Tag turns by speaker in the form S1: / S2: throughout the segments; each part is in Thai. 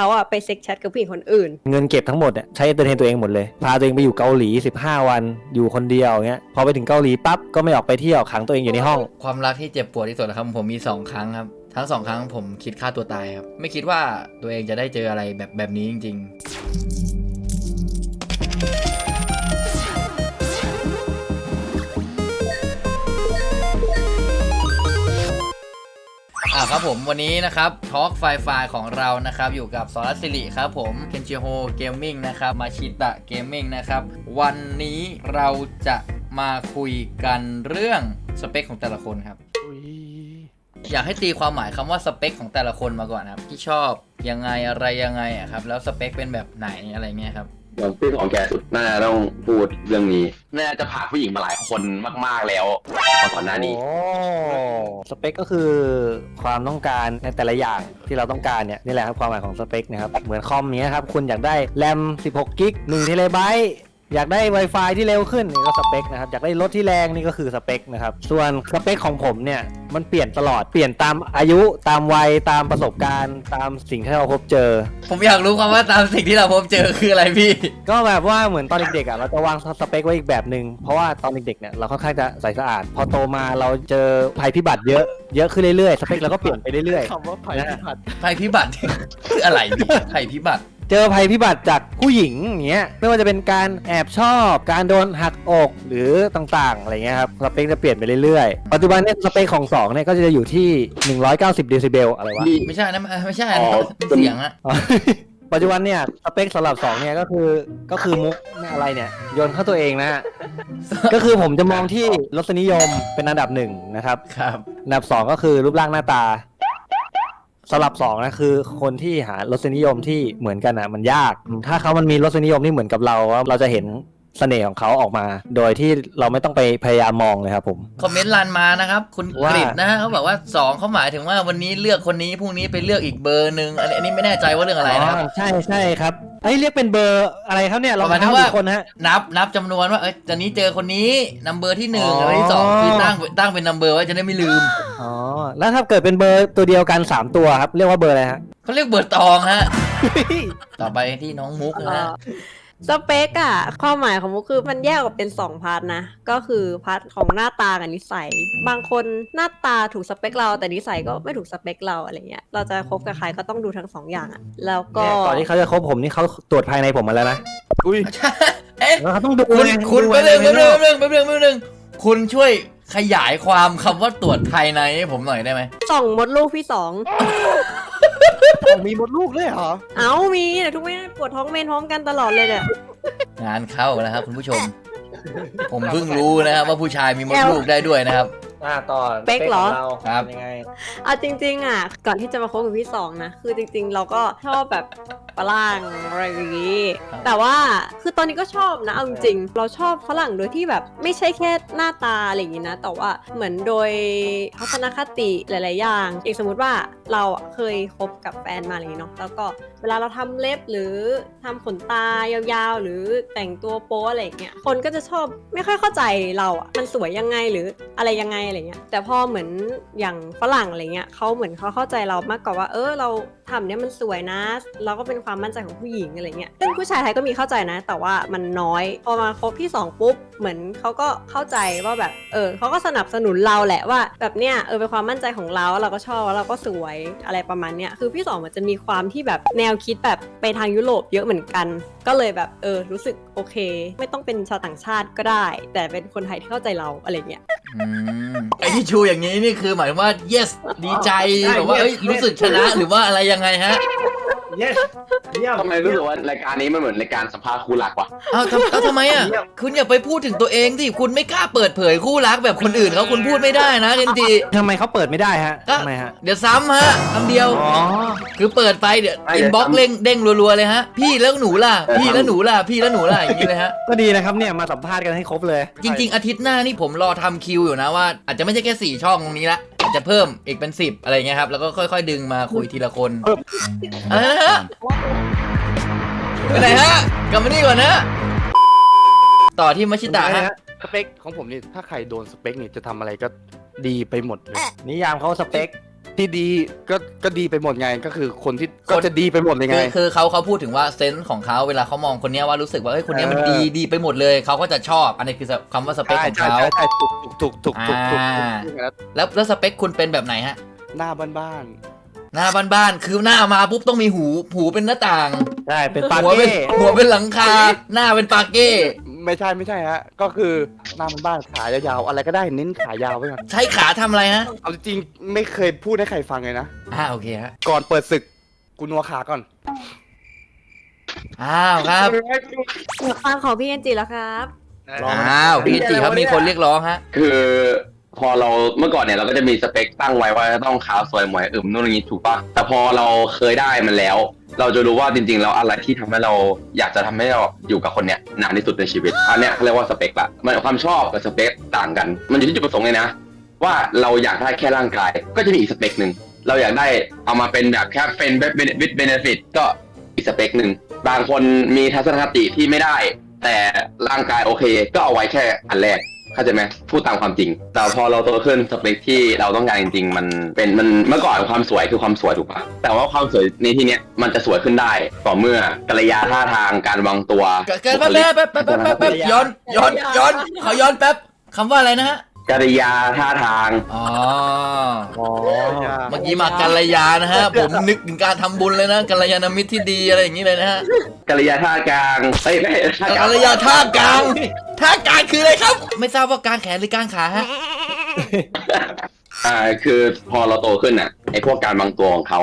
S1: เขาอะไปเซ็กแชทกับผู้หญิงคนอื่น
S2: เงินเก็บทั้งหมดเนี่ยใช้เอนเตอร์เทนตัวเองหมดเลย พาตัวเองไปอยู่เกาหลี 15 วันอยู่คนเดียวอย่างเงี้ยพอไปถึงเกาหลีปั๊บก็ไม่ออกไปเที่ยวขังตัวเองอยู่ในห้อง
S3: ความรักที่เจ็บปวดที่สุดนะครับผมมีสองครั้งครับ ทั้งสองครั้งผมคิดฆ่าตัวตายครับ ไม่คิดว่าตัวเองจะได้เจออะไรแบบแบบนี้จริง ๆ อ่าครับผมวันนี้นะครับทอล์กไฟไฟของเรานะครับอยู่กับสรัสสิริครับผมเคนจิโฮเกมมิ่งนะครับมาชิตะเกมมิ่งนะครับวันนี้เราจะมาคุยกันเรื่องสเปคของแต่ละคนครับ อยากให้ตีความหมายคำว่าสเปคของแต่ละคนมาก่อนครับ ที่ชอบยังไงอะไรยังไงอะครับ แล้วสเปคเป็นแบบไหนอะไรเงี้ยครับ
S4: อย่างพี่ของแกสุดน่าจะต้องพูดเรื่องนี้ น่าจะผ่านผู้หญิงมาหลายคนมาก ๆแล้วก่อนหน้านี้
S2: โอ้สเปคก็คือความต้องการในแต่ละอย่างที่เราต้องการเนี่ยนี่แหละครับความหมายของสเปคนะครับเหมือนคอมเนี้ยครับคุณอยากได้แรม 16 กิก1เทเลไบต์อยากได้ Wi-Fi ที่เร็วขึ้นนี่ก็สเปคนะครับอยากได้รถที่แรงนี่ก็คือสเปคนะครับส่วนสเปคของผมเนี่ยมันเปลี่ยนตลอดเปลี่ยนตามอายุตามวัยตามประสบการณ์ ตามสิ่งที่เราพบเจอ
S3: ผมอยากรู้คำว่าตามสิ่งที่เราพบเจอคืออะไรพี่
S2: ก็แบบว่าเหมือนตอนเด็กๆอะเราจะวางสเปคไว้อีกแบบหนึ่งเพราะว่าตอนเด็กๆเนี่ยเราค่อนข้างจะใสสะอาด พอโตมาเราเจอภัยพิบัติเยอะเยอะขึ้นเรื่อยๆสเปคเราก็เปลี่ยนไปเรื่อย
S5: คำว่าภัยพิบัติ
S3: ภัยพิบัติ คืออะไรพี่ภัยพิบัติ
S2: ๆ เจอภัยพิบัติจากผู้หญิงอย่างเงี้ยไม่ว่าจะเป็นการแอบชอบการโดนหักอกหรือต่างๆอะไรเงี้ยครับสเปคจะเปลี่ยนไปเรื่อยๆปัจจุบันเนี่ยสเปคของสองเนี่ยก็จะอยู่ที่ 190 เดซิเบลอะไรวะ
S3: ไม่ใช่นะไม่ใช่นะ
S4: อ๋อ
S3: เป็นเสียงอะ
S2: อ๋อ ปัจจุบันเนี่ยสเปคสำหรับสองเนี่ยก็คือก็คือมุกเนี่ยอะไรเนี่ยโยนเข้าตัวเองนะฮะ ก็คือผมจะมองที่รสนิยมเป็นอันดับหนึ่งนะครับ
S3: ครับ
S2: อันดับสองก็คือรูปร่างหน้าตาสำหรับสองนะคือคนที่หารสนิยมที่เหมือนกันอะมันยาก ถ้าเขามันมีรสนิยมที่เหมือนกับเราอะเราจะเห็น เสน่ห์ของเขาออกมา โดยที่เราไม่ต้องไปพยายามมองเลยครับผม
S3: คอมเมนต์ลันมานะครับ คุณ
S2: ว่า
S3: กริดนะฮะเขาบอกว่าสองเขาหมายถึงว่าวันนี้เลือกคนนี้พรุ่งนี้ไปเลือกอีกเบอร์หนึ่งอันนี้อันนี้ไม่แน่ใจว่าเรื่องอะไรนะครับ
S2: ใช่ใช่ครับไอ้ยเรียกเป็นเบอร์อะไรครับเนี่ยเรา
S3: หมายถึ
S2: เท้าง
S3: ว่า
S2: กี่คนฮะ
S3: นับนับจำนวนว่าเอ้ยตอนนี้เจอคนนี้นัมเบอร์ที่หนึ่ง
S2: อ๋อ
S3: อะไรที่สองคือตั้งตั้งเป็นนัมเบอร์ไว้จะได้ไม่ลืม
S2: อ๋อแล้วถ้าเกิดเป็นเบอร์ตัวเดียวกันสามตัวครับ เรียกว่าเบอร์อะไรฮะ
S3: เขาเรียกเบอร์ตองฮะ ต่อไปที่น้องมุกนะฮะ
S1: สเปคอะความหมายของมุกคือมันแยกออกเป็นสองพาร์ทนะ ก็คือพาร์ทของหน้าตากับนิสัย บางคนหน้าตาถูกสเปคเราแต่นิสัยก็ไม่ถูกสเปคเราอะไรเงี้ยเราจะคบกับใครก็ต้องดูทั้งสองอย่างอะแล้วก็
S2: เนี่ยก่อนที่เขาจะคบผมนี่เขาตรวจภายในผมมาแล้วนะ
S5: อุ้ย
S3: เอ๊ะ
S2: แล้วเขาต้องดู
S3: คุณ
S2: ไง
S3: คุณ
S2: ดู
S3: แป๊บนึง
S2: ไแป๊
S3: บนึงแป๊บนึงแป๊บนึงแป๊บนึงคุณช่วย ขยายความคำว่าตรวจภายในให้ผมหน่อยได้ไหม
S1: ส่องมดลูกพี่สอง
S5: ผมมีมดลูกด้วยเหรอ
S1: เอ้ามีเนี่ยทุกเมื่อปวดท้องเมนพร้อมกันตลอดเลยเนี่ย
S3: งานเข้าแล้วครับคุณผู้ชม ผมเพิ่งรู้นะครับว่าผู้ชายมีมดลูกได้ด้วยนะครับ
S2: อ่าต่อ
S1: เป๊กเหรอ
S2: ขงา
S3: ครับ
S2: เป็นยังไง
S1: เอาจริงๆอะก่อนที่จะมาคบกับพี่สองนะคือจริง ๆ เราก็ชอบแบบฝรั่งอะไรอย่างงี้แต่ว่าคือตอนนี้ก็ชอบนะเอาจริงๆเราชอบฝรั่งโดยที่แบบไม่ใช่แค่หน้าตาอะไรอย่างงี้นะแต่ว่าเหมือนโดยทัศนคติหลาย ๆ อย่างอย่างสมมติว่าเราอะเคยคบกับแฟนมาอะไรอย่างงี้เนาะแล้วก็เวลาเราทำเล็บหรือทำขนตายาวๆ หรือแต่งตัวโป๊อะไรอย่างเงี้ยคนก็จะชอบไม่ค่อยเข้าใจเราอะมันสวยยังไงหรืออะไรยังไงอะไรเงี้ยแต่พอเหมือนอย่างฝรั่งอะไรเงี้ยเขาเหมือนเขาเข้าใจเรามากกว่าว่าเออเราทำเนี้ยมันสวยนะ เราก็เป็นความมั่นใจของผู้หญิงอะไรเงี้ยซึ่งผู้ชายไทยก็มีเข้าใจนะ แต่ว่ามันน้อยพอมาคบที่สองปุ๊บ เหมือนเขาก็เข้าใจว่าแบบเออเขาก็สนับสนุนเราแหละว่าแบบเนี้ยเออเป็นความมั่นใจของเราเราก็ชอบเราก็สวยอะไรประมาณเนี้ยคือพี่สองมันจะมีความที่แบบแนวคิดแบบไปทางยุโรปเยอะเหมือนกัน ก็เลยแบบเออรู้สึกโอเค ไม่ต้องเป็นชาวต่างชาติก็ได้ แต่เป็นคนไทยที่เข้าใจเราอะไรเงี้ย
S3: อืมไอ้ที่ชูอย่างนี้นี่คือหมายถึงว่า yes ดีใจ
S2: ใช่
S3: แบบว่า
S2: yes
S3: เอ้ย
S2: yes
S3: รู้สึกชนะหรือว่าอะไรยังไงฮะ
S2: yes เยี่ยม
S4: ทำไมรู้สึกว่ารายการนี้มันเหมือนรายการสัมภาษณ์คู่รักวะ
S3: เอาทำเอาทำไมอะ
S2: เยี่ยม
S3: คุณอย่าไปพูดถึงตัวเองสิคุณไม่กล้าเปิดเผยคู่รักแบบคนอื่นเขาคุณพูดไม่ได้นะเคนจิ
S2: ทำไมเขาเปิดไม่ได้ฮะ
S3: ก็
S2: ทำไมฮะ
S3: เดี๋ยวซ้ำฮะคำเดียว
S2: อ๋อ
S3: คือเปิดไปเดี๋ยว
S4: ไม่
S3: อิน
S4: เดี๋ยว
S3: บ็อก
S4: ซ้ำ
S3: เด้งเด้งรัวๆเลยฮะ พี่แล้วหนูล่ะ
S4: เออ
S3: พี่แล้วหนูล่ะ พี่แล้วหนูล่ะอย่างนี้เลยฮะ
S2: ก็ดีนะครับเนี่ยมาสัมภาษณ์กันให้ครบเลย
S3: จริง ๆ อาทิตย์หน้านี่ผมรอทำคิวอยู่นะว่าอาจจะไม่ใช่แค่สี่ช่องตรงนี้ละอา จจะเพิ่มอีกเป็นสิบอะไรเงี้ยครับ แล้วก็ค่อย ๆ ดึงมาคุยทีละคนอะไรนะฮะไปไหนฮะกลับมานี่ก่อนนะ ต่อที่มัชชิตะฮะ
S5: สเปคของผมนี่ถ้าใครโดนสเปคนี่จะทำอะไรก็ดีไปหมดเลย
S2: นิยามเขาสเปค
S5: ที่ดีก็ก็ดีไปหมดไงก็คือคนที่ก็จะดีไปหมดเลยไง
S3: คือคือเขาเขาพูดถึงว่าเซนส์ของเขาเวลาเขามองคนเนี้ยว่ารู้สึกว่าเฮ้ยคนเนี้ยมัน
S5: เออ
S3: ดีดีไปหมดเลยเขาก็จะชอบ อันนี้คือคำว่าสเปค
S5: ใช่
S3: ของ
S5: ใช่
S3: เขา
S5: ใช่ใช่ถูกถูกถูกถูกถูกถูก
S3: อ่า
S5: ถูกแล้ว
S3: แล้วแล้วสเปคคุณเป็นแบบไหนฮะ
S5: หน้าบ้าน
S3: หน้าบ้านๆคือหน้ามาปุ๊บต้องมีหูหูเป็นหน้าต่าง
S2: ใช่เป็นปา
S3: หัวเป็น
S2: เก้
S3: หัวเป็นหลังคาหน้าเป็นปาเก้
S5: ๆ ไม่ใช่ไม่ใช่ฮะ ก็คือหน้าบ้านๆขายาวๆอะไรก็ได้เน้นขายาวไว้ก่อน
S3: ใช้ขาทำอะไรฮะ
S5: เอาจริงๆไม่เคยพูดให้ใครฟังเลยนะ
S3: อ่าโอเคฮะ
S5: ก่อนเปิดศึกกูนัวขาก่อน
S3: อ้าวครับ
S1: อยากฟังของพี่เอ็นจีแล้วครับ
S3: อ้าวพี่จีครับมีคนเรียกร้องฮะ
S4: คือ พอเราเมื่อก่อนเนี่ยเราก็จะมีสเปคตั้งไว้ว่าจะต้องขาวสวยหมวยอึมนู่นนี่ถูกปะแต่พอเราเคยได้มันแล้ว เราจะรู้ว่าจริงๆแล้วอะไรที่ทำให้เราอยากจะทำให้เราอยู่กับคนเนี้ยนานที่สุดในชีวิตอันเนี้ยเขาเรียกว่าสเปคละมันความชอบกับสเปคต่างกัน มันอยู่ที่จุดประสงค์เลยนะ ว่าเราอยากได้แค่ร่างกาย ก็จะมีอีกสเปคหนึ่งเราอยากได้เอามาเป็นแบบแค่เป็นวิดเบนฟิตก็อีกสเปคหนึ่งบางคนมีทัศนคติที่ไม่ได้ แต่ร่างกายโอเค ก็เอาไว้แค่อันแรก เข้าใจไหมพูดตามความจริง แต่พอเราโตขึ้นสเปคที่เราต้องการจริง ๆ มันเป็นมันเมื่อก่อนความสวยคือความสวยถูกปะแต่ว่าความสวยในที่เนี้ยมันจะสวยขึ้นได้ต่อเมื่อกัลยาท่าทางการวางตัว
S3: เกิดเกิดแป๊บแป๊บแป๊บแป๊บแป๊บแป๊บแป๊บย้อนย้อนย้อนขอย้อนแป๊บคำว่าอะไรนะฮะ
S4: กัลยาท่าทาง
S3: อ๋อ
S2: อ๋อ
S3: เมื่อกี้มากัลยานะฮะ ผมนึกถึงการทำบุญเลยนะกัลยาณมิตรที่ดีอะไรอย่างนี้เลยนะฮะ
S4: กัลยาท่ากลางเอ้ยไม่ท่ากลาง
S3: กัลยาท่ากลางท่ากลางคืออะไรครับ ไม่ทราบว่ากลางแขนหรือกลางขาฮะ
S4: อ่าคือพอเราโตขึ้นอะไอ้พวกการวางตัวของเขา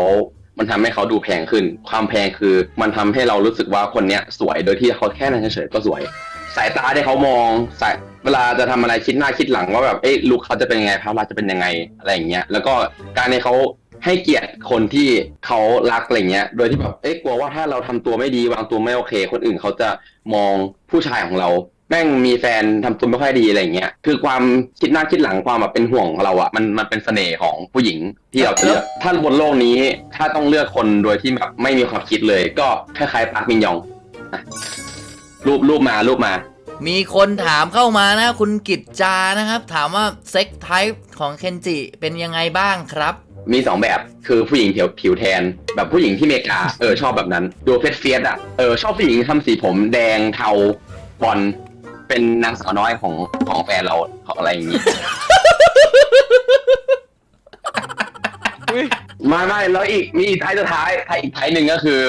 S4: มันทำให้เขาดูแพงขึ้น ความแพงคือมันทำให้เรารู้สึกว่าคนเนี้ยสวยโดยที่เขาแค่นั้นเฉยๆก็สวย สายตาที่เขามองสาย เวลาจะทำอะไรคิดหน้าคิดหลังว่าแบบเอ๊ะลุคเขาจะเป็นยังไงภาพลักษณ์จะเป็นยังไงอะไรอย่างเงี้ยแล้วก็การในเขาให้เกียรติคนที่เขารักอะไรเงี้ย โดยที่แบบเอ๊ะกลัวว่าถ้าเราทำตัวไม่ดีวางตัวไม่โอเค คนอื่นเขาจะมองผู้ชายของเรา แม่งมีแฟนทำตัวไม่ค่อยดีอะไรเงี้ยคือความคิดหน้าคิดหลังความแบบเป็นห่วงของเราอะมันมันเป็นเสน่ห์ของผู้หญิงที่เราจะเลือกถ้าบนโลกนี้ถ้าต้องเลือกคนโดยที่แบบไม่มีความคิดเลย ก็คล้ายๆปาร์คมินยองอะรูปรูปมารูปมา
S3: มีคนถามเข้ามานะ คุณกิจจานะครับ ถามว่าเซ็กไทป์ของเคนจิเป็นยังไงบ้างครับ
S4: มีสองแบบคือผู้หญิงผิวผิวแทน แบบผู้หญิงที่อเมริกาเออชอบแบบนั้น ดูเฟสเฟียสอะเออชอบผู้หญิงทำสีผมแดงเทาบอลเป็นนางสาวน้อยของของแฟนเราของอะไรอย่างงี้
S5: อุ๊ย
S4: ไม่ไม่แล้วอีกมีอีกไทยสุดท้ายไทยอีกไทยหนึ่งก็คือ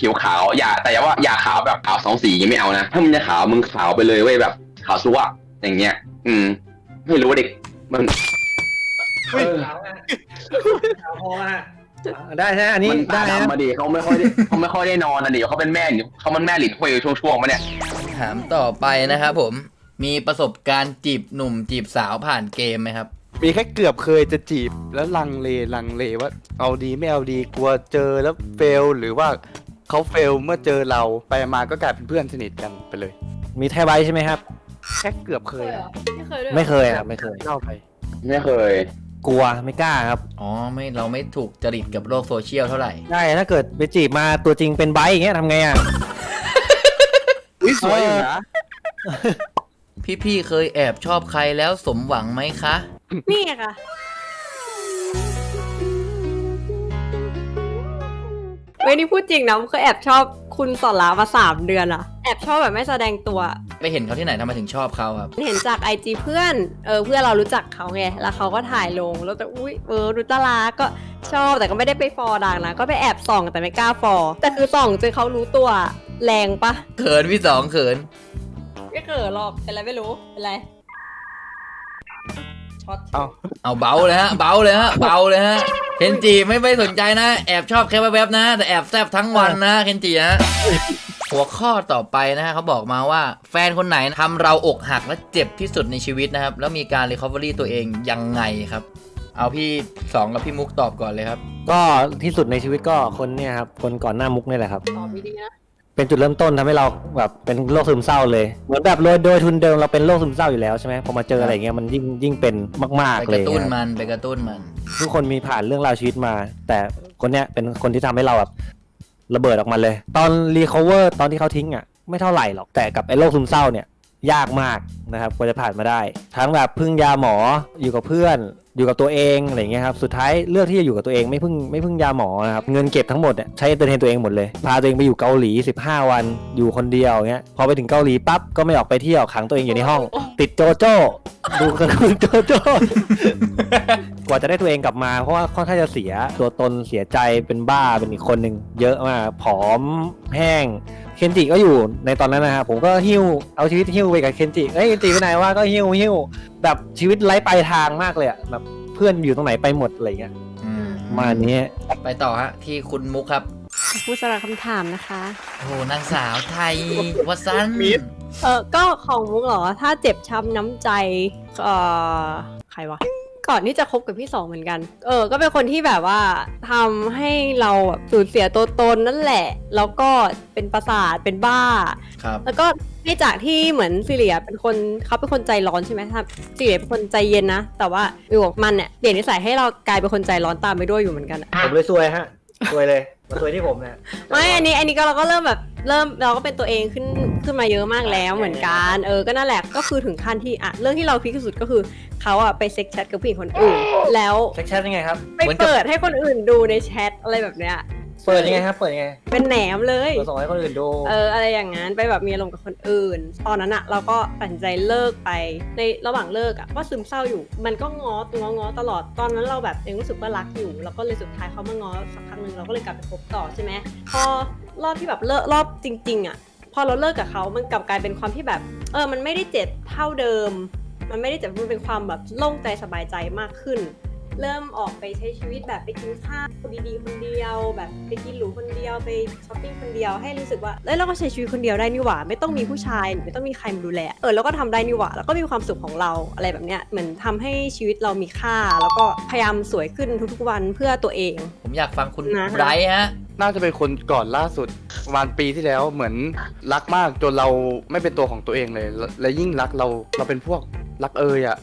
S4: ผิวขาวอย่าแต่ว่าอย่าขาวแบบขาวสองสีไม่เอานะถ้ามึงจะขาวมึงขาวไปเลยเว้ยแบบขาวซัวอย่างเงี้ย อืม ไม่รู้ว่าเด็กมันเออ
S2: ได้ฮะอันนี้
S4: มันตา
S2: ได้ฮะ
S4: ดำมาดิเขาไม่ค่อยได้เขาไม่ค่อยได้นอนนะดิเขาเป็นแม่เขามันแม่หลินคุยช่วงๆมาเนี่ย
S3: ถามต่อไปนะครับผม มีประสบการณ์จีบหนุ่มจีบสาวผ่านเกมไหมครับ
S5: มีแค่เกือบเคยจะจีบแล้วลังเลลังเลว่า เอาดีไม่เอาดีกลัวเจอแล้วเฟลหรือว่า เขาเฟลเมื่อเจอเราไปมาก็กลายเป็นเพื่อนสนิทกันไปเลย
S2: มีไทยใบใช่ไหมครับ
S5: แค่เกือบเคยอะ
S1: ไม่เคยด้วย
S2: ไม่เคยครับไม่เคย
S5: เล่าไป
S4: ไม่เคย
S2: กลัวไม่กล้าครับ
S3: อ๋อไม่เราไม่ถูกจริตกับโลกโซเชียลเท่าไหร่
S2: ใช่ถ้าเกิดไปจีบมาตัวจริงเป็นไบค์อย่างเงี้ยทำไงอะ
S5: อุ้ยสวยอยู่นะ
S3: พี่ๆเคยแอบชอบใครแล้วสมหวังไหมคะ
S1: นี่ไงค่ะ เว้ยนี่พูดจริงนะเคยแอบชอบคุณสอนรามมาสามเดือนอะแอบชอบแบบไม่แสดงตัว
S3: ไปเห็นเขาที่ไหนทำไมถึงชอบเขาครับ
S1: เห็นจากไอจีเพื่อน เออเพื่อนเรารู้จักเขาไง แล้วเขาก็ถ่ายลง แล้วแต่อุ้ยเออดูตาลาก็ชอบ แต่ก็ไม่ได้ไปฟอร์ดังนะ ก็ไปแอบส่องแต่ไม่กล้าฟอร์แต่คือส่องจนเขารู้ตัวแรงปะ
S3: เขินพี่สองเขิน
S1: ไม่เกิดหรอก เป็นไรไม่รู้ เป็นไรช็อต
S5: เอา
S3: เอาเบาเลยฮะเบาเลยฮะเบาเลยฮะเคนจิไม่ไม่สนใจนะ แอบชอบแค่แวบๆนะ แต่แอบแซบทั้งวันนะเคนจิฮะหัวข้อต่อไปนะฮะเขาบอกมาว่าแฟนคนไหนทำเราอกหักและเจ็บที่สุดในชีวิตนะครับ แล้วมีการรีคอเวอรี่ตัวเองยังไงครับ เอาพี่สองกับพี่มุกตอบก่อนเลยครับ
S2: ก็ที่สุดในชีวิตก็คนเนี่ยครับคนก่อนหน้ามุกนี่แหละครับ
S1: ตอบดีๆนะ
S2: เป็นจุดเริ่มต้นทำให้เราแบบเป็นโรคซึมเศร้าเลย เหมือนแบบโดยโดยทุนเดิมเราเป็นโรคซึมเศร้าอยู่แล้วใช่ไหมพอมาเจออะไรอย่างเงี้ยมันยิ่งยิ่งเป็นมาก
S3: ไป
S2: ๆ
S3: ก
S2: เลย
S3: ระตุ้น
S2: ครับ
S3: มันไปกระตุ้นมัน
S2: ทุกคนมีผ่านเรื่องราวชีวิตมา แต่คนเนี้ยเป็นคนที่ทำให้เราแบบระเบิดออกมาเลย ตอนรีคอเวอร์ตอนที่เขาทิ้งอะไม่เท่าไหร่หรอกแต่กับไอ้โรคซึมเศร้าเนี่ย ยากมากนะครับกว่าจะผ่านมาได้ ทั้งแบบพึ่งยาหมออยู่กับเพื่อน อยู่กับตัวเองอะไรเงี้ยครับสุดท้ายเลือกที่จะอยู่กับตัวเองไม่พึ่งไม่พึ่งยาหมอนะครับเงินเก็บทั้งหมดเนี่ยใช้เอนเตอร์เทนตัวเองหมดเลย พาตัวเองไปอยู่เกาหลี 15 วันอยู่คนเดียวเงี้ยพอไปถึงเกาหลีปั๊บก็ไม่ออกไปเที่ยวขังตัวเองอยู่ในห้อง ติดโจโจ้ดูการ์ตูนโจโจ้กว่าจะได้ตัวเองกลับมาเพราะว่าค่อนข้างจะเสียตัวตนเสียใจเป็นบ้าเป็นอีกคนหนึ่งเยอะมากผอมแห้ง เคนจิก็อยู่ในตอนนั้นนะครับผมก็หิ้วเอาชีวิตหิ้วไปกับเคนจิเอ้ยเคนจิไปไหนว่าก็หิ้วหิ้วแบบชีวิตไร้ปลายทางมากเลยอะแบบเพื่อนอยู่ตรงไหนไปหมดอะไรเงี้ย
S3: อืม
S2: ประมาณนี้
S3: ไปต่อฮะที่คุณมุกครับ
S1: ผู้สำหรับคำถามนะคะ
S3: โอ้โหนางสาวไทยวัสัน
S1: เออก็ของมุกเหรอ ถ้าเจ็บช้ำน้ำใจ เอ่อใครวะ ก่อนที่จะคบกับพี่สองเหมือนกัน เออ ก็เป็นคนที่แบบว่าทำให้เราแบบสูญเสียตัวตนนั่นแหละ แล้วก็เป็นประสาทเป็นบ้า
S3: ครับ
S1: แล้วก็ให้จากที่เหมือนซิเลียเป็นคนเขาเป็นคนใจร้อนใช่ไหมครับซิเลียเป็นคนใจเย็นนะ แต่ว่าอยู่กับมันเนี่ยเปลี่ยนนิสัยให้เรากลายเป็นคนใจร้อนตามไปด้วยอยู่เหมือนกันอะ
S2: ผมเลยซวยฮะ ซวยเลยมาซวยที่ผมเนี่ย
S1: ไม่อันนี้อันนี้ก็เราก็เริ่มแบบเริ่มเราก็เป็นตัวเองขึ้นขึ้นมาเยอะมากแล้วเหมือนกันเออก็นั่นแหละก็คือถึงขั้นที่อะเรื่องที่เราพีคที่สุดก็คือเขาอะไปเซ็กแชทกับผู้หญิงคนอื่น แล้ว
S2: เซ็กแชทยังไงครับ
S1: ไปเปิดให้คนอื่นดูในแชทอะไรแบบเนี้ย
S2: เปิดยังไงครับ เปิดยังไง
S1: เป็นแหนมเลย
S2: เปิดส่งให้คนอื่นดู
S1: เอออะไรอย่างงั้นไปแบบมีอารมณ์กับคนอื่น ตอนนั้นอะเราก็ตัดสินใจเลิกไปในระหว่างเลิกอะก็ซึมเศร้าอยู่ มันก็ง้อตัวง้อตลอดตอนนั้นเราแบบยังรู้สึกว่ารักอยู่แล้วก็เลยสุดท้ายเขามาง้อสักพักหนึ่งเราก็เลยกลับไปคบต่อใช่ไหมพอรอบที่แบบเลิกรอบจริง ๆอะพอเราเลิกกับเขามันกลับกลายเป็นความที่แบบ เออ มันไม่ได้เจ็บเท่าเดิม มันไม่ได้เจ็บมันเป็นความแบบโล่งใจสบายใจมากขึ้น เริ่มออกไปใช้ชีวิตแบบไปกินข้าวดีๆคนเดียว แบบไปกินหรูคนเดียวไปช้อปปิ้งคนเดียวให้รู้สึกว่าเอ้ยเราก็ใช้ชีวิตคนเดียวได้นี่หว่า ไม่ต้องมีผู้ชายหรือไม่ต้องมีใครมาดูแลเออเราก็ทำได้นี่หว่าแล้วก็มีความสุขของเราอะไรแบบเนี้ยเหมือนทำให้ชีวิตเรามีค่า แล้วก็พยายามสวยขึ้นทุกๆวันเพื่อตัวเอง
S3: ผมอยากฟังคุณ
S1: นะฮะ
S3: ไบรท์ฮะ
S5: น่าจะเป็นคนก่อนล่าสุดประมาณปีที่แล้วเหมือนรักมากจนเราไม่เป็นตัวของตัวเองเลย และและยิ่งรักเราเราเป็นพวกรักเอยอะ่ะ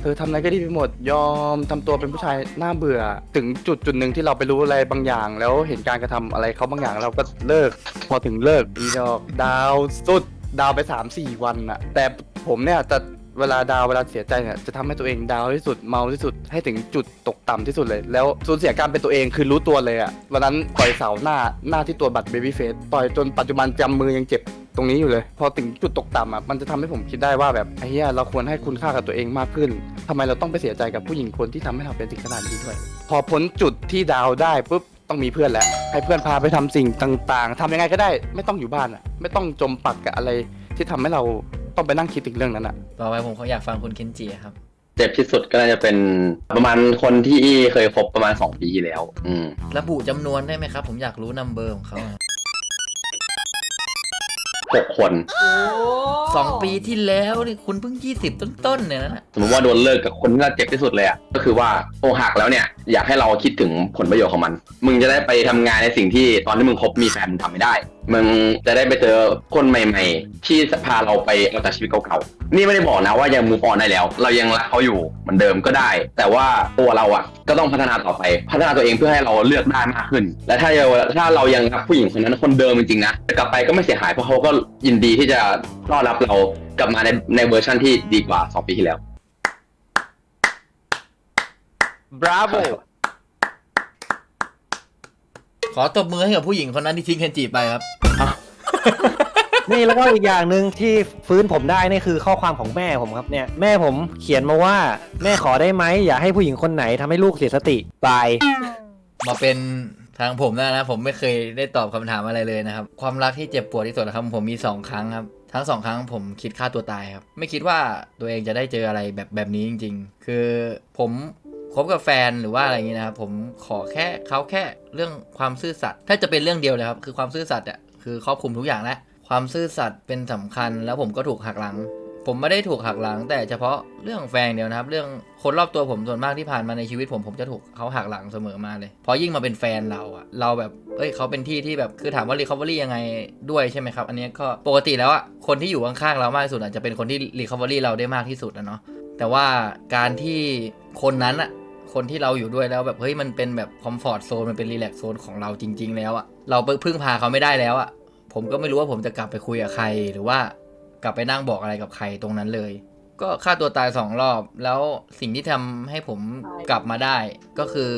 S5: เธอทำอะไรก็ดีไปหมด ยอมทำตัวเป็นผู้ชายน่าเบื่อ ถึงจุดจุดหนึ่งที่เราไปรู้อะไรบางอย่าง แล้วเห็นการกระทำอะไรเขาบางอย่างเราก็เลิก พอถึงเลิกอีดอกดาวสุดดาวไป 3 4 วันอะแต่ผมเนี่ยจะเวลาดาวเวลาเสียใจเนี่ยจะทำให้ตัวเองดาวที่สุดเมาที่สุดให้ถึงจุดตกต่ำที่สุดเลย แล้วสูญเสียการเป็นตัวเองคือรู้ตัวเลยอะวันนั้นต่อยเสาหน้าหน้าที่ตัวบัตรเบบี้เฟสต่อยจนปัจจุบันจำมือยังเจ็บ ตรงนี้อยู่เลย พอถึงจุดตกต่ำอะมันจะทำให้ผมคิดได้ว่าแบบไอ้เหี้ยเราควรให้คุณค่ากับตัวเองมากขึ้นทำไมเราต้องไปเสียใจกับผู้หญิงคนที่ทำให้เราเป็นสิ่งขนาดนี้ด้วย พอพ้นจุดที่ดาวได้ปุ๊บต้องมีเพื่อนแหละให้เพื่อนพาไปทำสิ่งต่างๆทำยังไงก็ได้ ไม่ต้องอยู่บ้านอะไม่ต้องจมปักกับอะไรที่ทำให้เราต้องไปนั่งคิดถึงเรื่องนั้นอะ
S3: ต่อไปผมเขาอยากฟังคุณเคนจิครับ
S4: เจ็บที่สุดก็น่าจะเป็นประมาณคนที่เคยคบประมาณสองปีที่แล้ว อืม
S3: ระบุจำนวนได้ไหมครับ ผมอยากรู้นัมเบอร์ของเขาอะ
S4: หกคน
S3: สองปีที่แล้วนี่คุณเพิ่ง20ต้นๆเนี่ยนะ
S4: สมมติว่าโดนเลิกกับคนที่เราเจ็บที่สุดเลยอะก็คือว่าอกหักแล้วเนี่ยอยากให้เราคิดถึงผลประโยชน์ของมัน มึงจะได้ไปทำงานในสิ่งที่ตอนที่มึงคบมีแฟนมึงทำไม่ได้ มึงจะได้ไปเจอคนใหม่ ๆ ที่พาเราไปออกจากชีวิตเก่าๆ นี่ไม่ได้บอกนะว่ายังมูฟออนได้แล้ว เรายังรักเขาอยู่เหมือนเดิมก็ได้ แต่ว่าตัวเราอะก็ต้องพัฒนาต่อไป พัฒนาตัวเองเพื่อให้เราเลือกได้มากขึ้น และถ้าเราถ้าเรายังรักผู้หญิงคนนั้นคนเดิมจริงๆนะกลับไปก็ไม่เสียหายเพราะเขาก็ยินดีที่จะต้อนรับเรากลับมาในในเวอร์ชันที่ดีกว่าสองปีที่แล้ว
S5: Bravo
S3: ขอตบมือให้กับผู้หญิงคนนั้นที่ทิ้งเคนจิไปครับ
S2: นี่แล้วก็อีกอย่างหนึ่งที่ฟื้นผมได้นี่คือข้อความของแม่ผมครับเนี่ยแม่ผมเขียนมาว่าแม่ขอได้ไหมอย่าให้ผู้หญิงคนไหนทำให้ลูกเสียสติบาย
S3: มาเป็นทางผมนะนะผมไม่เคยได้ตอบคำถามอะไรเลยนะครับ ความรักที่เจ็บปวดที่สุดนะครับ ผมมีสองครั้งครับ ทั้งสองครั้งผมคิดฆ่าตัวตายครับ ไม่คิดว่าตัวเองจะได้เจออะไรแบบแบบนี้จริง ๆ คือผม คบกับแฟนหรือว่าอะไรอย่างนี้นะครับผมขอแค่เขาแค่เรื่องความซื่อสัตย์ถ้าจะเป็นเรื่องเดียวเลยครับคือความซื่อสัตย์อะคือครอบคลุมทุกอย่างแล้วความซื่อสัตย์เป็นสำคัญ แล้วผมก็ถูกหักหลัง ผมไม่ได้ถูกหักหลัง แต่เฉพาะเรื่องแฟนเดียวนะครับ เรื่องคนรอบตัวผมส่วนมากที่ผ่านมาในชีวิตผมผมจะถูกเขาหักหลังเสมอมาเลยพอยิ่งมาเป็นแฟนเราอะเราแบบเอ้ยเขาเป็นที่ที่แบบคือถามว่า recovery ยังไงด้วยใช่ไหมครับ อันนี้ก็ปกติแล้วอะคนที่อยู่ข้างๆเรามากที่สุดอาจจะเป็นคนที่ recovery เราได้มากที่สุดอะเนาะ แต่ว่าการที่คนนั้นอะคนที่เราอยู่ด้วยแล้วแบบเฮ้ยมันเป็นแบบคอมฟอร์ z โซนมันเป็นรีแลกซ์โซนของเราจริง ๆ แล้วอะเราพึ่งพาเขาไม่ได้แล้วอะผมก็ไม่รู้ว่าผมจะกลับไปคุยกับใคร หรือว่ากลับไปนั่งบอกอะไรกับใครตรงนั้นเลย ก็ฆ่าตัวตายสองรอบ แล้วสิ่งที่ทำให้ผมกลับมาได้ ก็คือ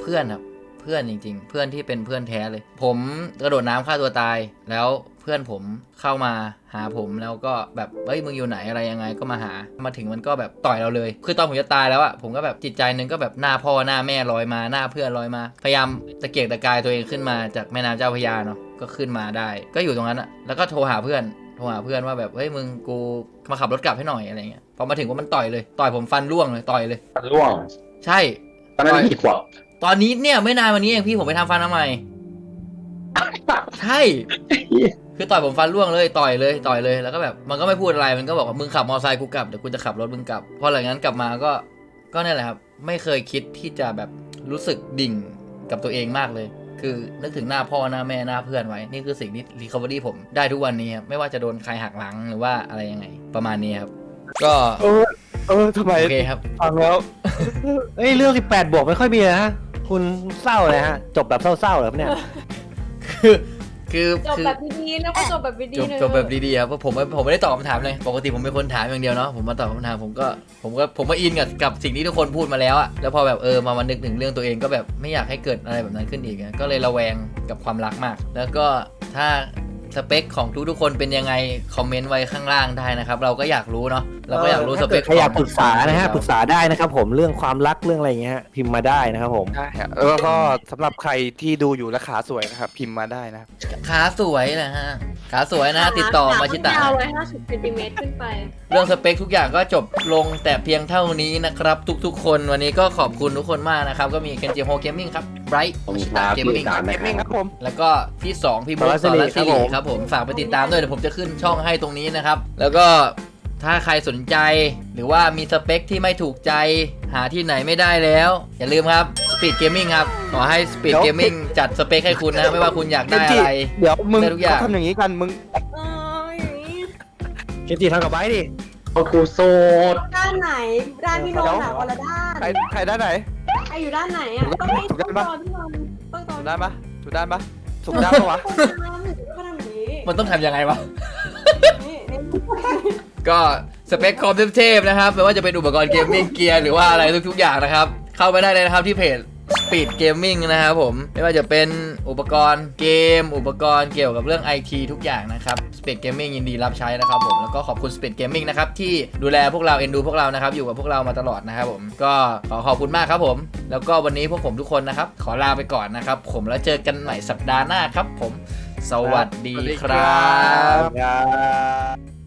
S3: เพื่อนครับ พื่อนจริง ๆ เพื่อนที่เป็นเพื่อนแท้เลย ผมกระโดดน้ำฆ่าตัวตาย แล้วเพื่อนผมเข้ามาหาผมแล้วก็แบบเฮ้ยมึงอยู่ไหนอะไรยังไงก็มาหา มาถึงมันก็แบบต่อยเราเลย คือตอนผมจะตายแล้วอะผมก็แบบจิตใจหนึงก็แบบหน้าพ่อหน้าแม่ลอยมาหน้าเพื่อนลอยมา พยายามตะเกียกตะกายตัวเองขึ้นมาจากแม่น้ำเจ้าพระยาเนาะก็ขึ้นมาได้ ก็อยู่ตรงนั้นอะแล้วก็โทรหาเพื่อนโทรหาเพื่อนว่าแบบเฮ้ยมึงกูมาขับรถกลับให้หน่อยอะไรเงี้ยพอมาถึงว่ามันต่อยเลย ต่อยผมฟันร่วงเลยต่อยเลย
S4: มันร่วง
S3: ใช่
S4: ตอนนั้นกี่ขวบ
S3: ตอนนี้เนี่ยไม่นานวันนี้เองพี่ผมไปทำฟันมาใหม่ ใช่ คือต่อยผมฟันร่วงเลยต่อยเลยต่อยเลยแล้วก็แบบมันก็ไม่พูดอะไรมันก็บอกว่ามึงขับมอเตอร์ไซค์กูกลับเดี๋ยวกูจะขับรถมึงกลับพอหลังจากนั้นกลับมาก็ก็เนี่ยแหละครับ ไม่เคยคิดที่จะแบบรู้สึกดิ่งกับตัวเองมากเลย คือนึกถึงหน้าพ่อหน้าแม่หน้าเพื่อนไว้ นี่คือสิ่งที่รีคอเวอรี่ผมได้ทุกวันนี้ครับไม่ว่าจะโดนใครหักหลังหรือว่าอะไรยังไง ประมาณนี้ครับ ก็
S5: เออ เออทำไม
S3: โอเคครับ
S5: ฟังแล้ว
S2: เอ้ยเรื่อง 18 บวกไม่ค่อยมีนะฮะ คุณเศร้าเลยฮะ จบแบบเศร้าๆเหรอครับเนี่ย
S3: คือคือ
S1: จบ
S3: คือ
S1: แบบดีๆแล้วก็จบแบบดี
S3: จบ
S1: ๆเนอะ
S3: จบแบบดีๆครับเพราะผมไม่ผมไม่ได้ตอบคำถามเลย ปกติผมเป็นคนถามอย่างเดียวเนาะผมมาตอบคำถามผมก็ผมก็ผมก็อินกับกับสิ่งที่ทุกคนพูดมาแล้วอะแล้วพอแบบเออมามานึกถึงเรื่องตัวเองก็แบบไม่อยากให้เกิดอะไรแบบนั้นขึ้นอีกอะก็เลยระแวงกับความรักมาก แล้วก็ถ้าสเปคของทุกๆคนเป็นยังไงคอมเมนต์ไว้ข้างล่างได้นะครับ เราก็อยากรู้เนาะ เราก็อยากรู้สเปค
S2: ใครอยากปรึกษานะฮะ
S3: ของ
S2: ปรึกษาได้นะครับผมเรื่องความรักเรื่องอะไรอย่างเงี้ยฮะพิมพ์มาได้นะครับผม
S5: ได้ฮะแล้วก็สำหรับใครที่ดูอยู่และขาสวยนะครับ พิมพ์มาได้นะครับ
S3: ขาสวยนะฮะขาสวยนะติดต่อมาชิตะ
S1: ยาวร้อยห้าสิบเซนติเมตรขึ้นไป
S3: เรื่องสเปคทุกอย่างก็จบลงแต่เพียงเท่านี้นะครับ ทุกๆ คนวันนี้ก็ขอบคุณทุกคนมากนะครับ ก็มีเคนจิโฮเกมมิ่งครับไบรท์
S4: ขอบคุณครับ
S3: เกม
S4: ที่
S3: มิ่ง
S4: ตาม
S5: เก
S4: นะ
S5: ม
S4: ค
S5: มิ่งค
S4: รั
S5: รั
S4: บบ
S5: ผม
S3: แล้วก็ที่ 2 พี่โบท
S2: ส
S3: ส
S2: อน
S3: อน
S2: รั
S3: รั
S2: ส
S3: ส
S2: สิ
S3: สิ
S2: ริ
S3: ริ
S2: ครับผม
S3: ครับผม ฝากไปติดตามด้วยเดี๋ยวผมจะขึ้นช่องให้ตรงนี้นะครับ แล้วก็ ถ้าใครสนใจ หรือว่ามีสเปคที่ไม่ถูกใจ หาที่ไหนไม่ได้แล้ว อย่าลืมครับ Speed Gaming ครับ ขอให้ Speed
S5: เดี๋ยว
S3: Gaming จัดสเปคให้คุณนะ ไม่ว่าคุณอยากได้อะไร
S5: เดี๋ยวมึง
S3: ได้ทุกอย่าง
S5: เขาทำอย่างนี้กันมึง
S1: เอออย่างนี้
S2: เคนจิทำกับไบร์ทดิ
S4: ก็ครูโสด
S1: ด้านไหน ด้านพี่นนท์อะคนละด้าน
S5: ใครใครด้านไหน
S1: ไออยู่ด้านไหนอะต้องให้
S5: ถูก
S1: ต้
S5: ด้า
S1: อง
S5: น
S1: ต
S5: ปะ
S1: อนพี่นนท์ต้องตอน
S5: ถูกด้านปะถูกด้านปะถูกด้านปะวะ
S1: คนทำเขาทำอย่างนี้
S3: มันต้องทำยังไงวะ
S1: นี่นี่
S3: ก็สเปคคอมเทพๆนะครับไม่ว่าจะเป็นอุปกรณ์เกมมิ่งเกียร์หรือว่าอะไรทุกๆอย่างนะครับ เข้าไปได้เลยนะครับที่เพจ Speed Gaming นะครับผม ไม่ว่าจะเป็นอุปกรณ์เกม อุปกรณ์เกี่ยวกับเรื่อง IT ทุกอย่างนะครับ Speed Gaming ยินดีรับใช้นะครับผม แล้วก็ขอบคุณ Speed Gaming นะครับที่ดูแลพวกเราเอ็นดูพวกเรานะครับ อยู่กับพวกเรามาตลอดนะครับผม ก็ขอขอบคุณมากครับผม แล้วก็วันนี้พวกผมทุกคนนะครับ ขอลาไปก่อนนะครับ ผมแล้วเจอกันใหม่สัปดาห์หน้าครับผม สวัสดีครับ
S2: ครับ